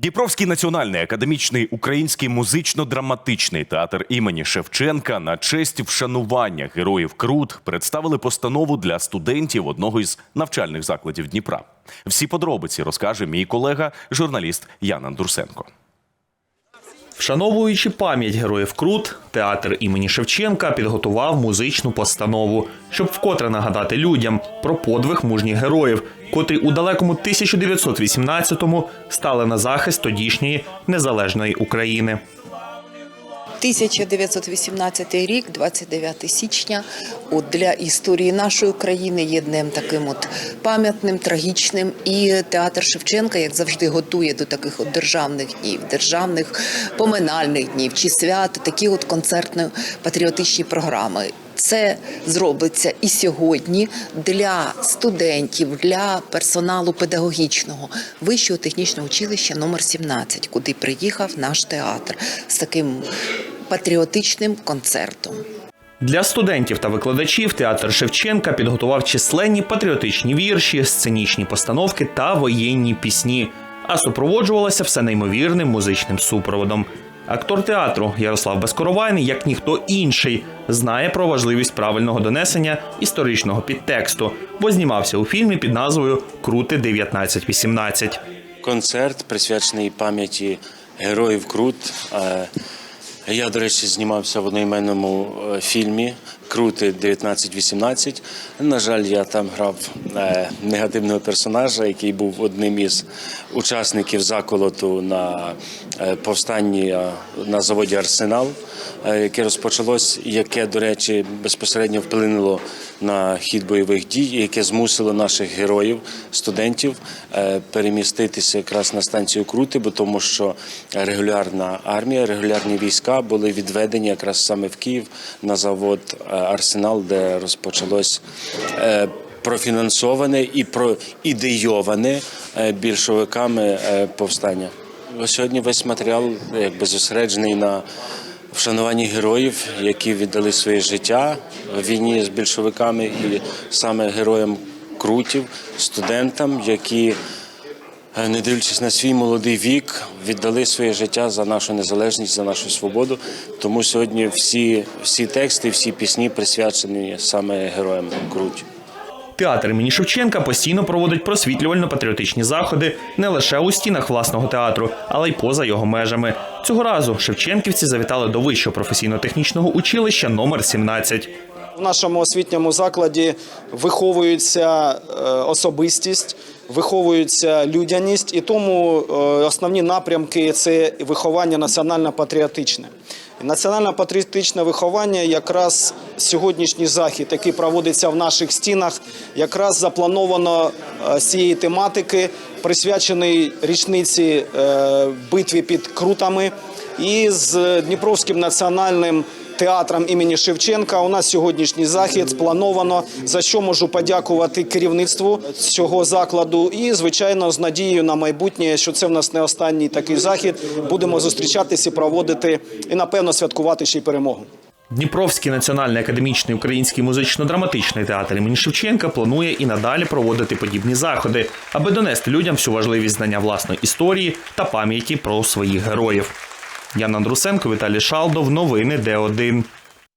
Дніпровський національний академічний український музично-драматичний театр імені Шевченка на честь вшанування героїв Крут представили постанову для студентів одного із навчальних закладів Дніпра. Всі подробиці розкаже мій колега, журналіст Ян Андурсенко. Вшановуючи пам'ять героїв Крут, театр імені Шевченка підготував музичну постанову, щоб вкотре нагадати людям про подвиг мужніх героїв, котрі у далекому 1918-му стали на захист тодішньої незалежної України. 1918 рік, 29 січня, от для історії нашої країни є днем таким от пам'ятним, трагічним. І театр Шевченка, як завжди, готує до таких от державних днів, державних поминальних днів чи свят, такі от концертно-патріотичні програми. Це зробиться і сьогодні для студентів, для персоналу педагогічного вищого технічного училища номер 17, куди приїхав наш театр з таким патріотичним концертом. Для студентів та викладачів театр Шевченка підготував численні патріотичні вірші, сценічні постановки та воєнні пісні, а супроводжувалося все неймовірним музичним супроводом. Актор театру Ярослав Безкоровайний, як ніхто інший, знає про важливість правильного донесення історичного підтексту, бо знімався у фільмі під назвою Крути 1918. концерт, присвячений пам'яті героїв Крут. Я, до речі, знімався в одноіменному е, фільмі Крути 1918. На жаль, я там грав е, негативного персонажа, який був одним із учасників заколоту на е, повстанні на заводі Арсенал, яке розпочалось, яке, до речі, безпосередньо вплинуло на хід бойових дій, яке змусило наших героїв, студентів е, переміститися якраз на станцію Крути, бо тому що регулярна армія, регулярні війська були відведені якраз саме в Київ на завод е, Арсенал, де розпочалось. е, Профінансоване і проідейоване більшовиками повстання. Сьогодні весь матеріал якби зосереджений на вшануванні героїв, які віддали своє життя в війні з більшовиками, і саме героям крутів, студентам, які, е, не дивлячись на свій молодий вік, віддали своє життя за нашу незалежність, за нашу свободу. Тому сьогодні всі, всі тексти, всі пісні присвячені саме героям крутів. Театр імені Шевченка постійно проводить просвітлювально-патріотичні заходи не лише у стінах власного театру, але й поза його межами. Цього разу шевченківці завітали до вищого професійно-технічного училища номер 17. В нашому освітньому закладі виховується е, особистість, виховується людяність, і тому е, основні напрямки це виховання національно-патріотичне. І Національно-патріотичне виховання якраз сьогоднішній захід, який проводиться в наших стінах, якраз заплановано е, цієї тематики, присвячений річниці е, битві під Крутами. І з Дніпровським національним театром імені Шевченка у нас сьогоднішній захід сплановано, за що можу подякувати керівництву цього закладу. І, звичайно, з надією на майбутнє, що це в нас не останній такий захід. Будемо зустрічатися, проводити і напевно святкувати ще й перемогу. Дніпровський національний академічний український музично-драматичний театр імені Шевченка планує і надалі проводити подібні заходи, аби донести людям всю важливість знання власної історії та пам'яті про своїх героїв. Ян Андрусенко, Віталій Шалдов. Новини Д1.